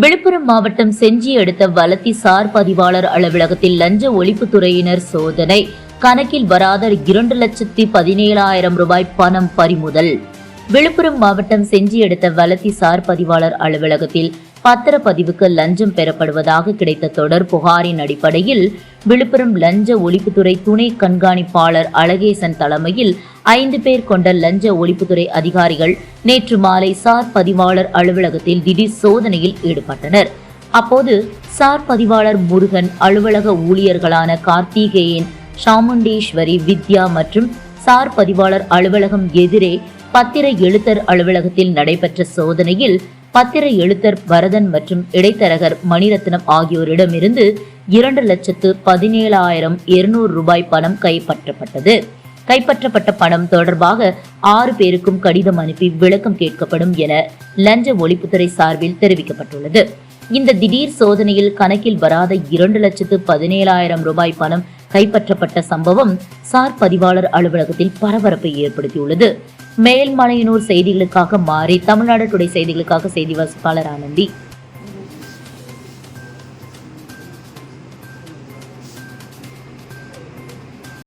விழுப்புரம் மாவட்டம் செஞ்சி அடுத்த வலத்தி சார் பதிவாளர் அலுவலகத்தில் லஞ்ச ஒழிப்புத்துறையினர் சோதனை. கணக்கில் வராத இரண்டு லட்சத்தி பதினேழாயிரம் ரூபாய் பணம் பறிமுதல். விழுப்புரம் மாவட்டம் செஞ்சி எடுத்த வலத்தி சார் பதிவாளர் அலுவலகத்தில் பத்திரப்பதிவுக்கு லஞ்சம் பெறப்படுவதாக கிடைத்த தொடர் புகாரின் அடிப்படையில் விழுப்புரம் லஞ்ச ஒழிப்புத்துறை துணை கண்காணிப்பாளர் அழகேசன் தலைமையில் ஐந்து பேர் கொண்ட லஞ்ச ஒழிப்புத்துறை அதிகாரிகள் நேற்று மாலை சார் பதிவாளர் அலுவலகத்தில் திடீர் சோதனையில் ஈடுபட்டனர். அப்போது சார் பதிவாளர் முருகன் அலுவலக ஊழியர்களான கார்த்திகேயன் சாமுண்டேஸ்வரி வித்யா மற்றும் சார் பதிவாளர் அலுவலகம் எதிரே பத்திர எழுத்தர் அலுவலகத்தில் நடைபெற்ற சோதனையில் பத்திர எழுத்தர் வரதன் மற்றும் இடைத்தரகர் மணிரத்னம் ஆகியோரிடமிருந்து இரண்டு லட்சத்து பதினேழாயிரம் இருநூறு ரூபாய் பணம் கைப்பற்றப்பட்டது. கைப்பற்றப்பட்ட பணம் தொடர்பாக ஆறு பேருக்கும் கடிதம் அனுப்பி விளக்கம் கேட்கப்படும் என லஞ்ச ஒழிப்புத்துறை சார்பில் தெரிவிக்கப்பட்டுள்ளது. இந்த திடீர் சோதனையில் கணக்கில் வராத இரண்டு லட்சத்து பதினேழாயிரம் ரூபாய் பணம் கைப்பற்றப்பட்ட சம்பவம் சார் பதிவாளர் அலுவலகத்தில் பரபரப்பை ஏற்படுத்தியுள்ளது. மேல்மலையனூர் செய்திகளுக்காக மாறி தமிழ்நாடு டுடே செய்திகளுக்காக செய்தி வாசிப்பாளர் ஆனந்தி.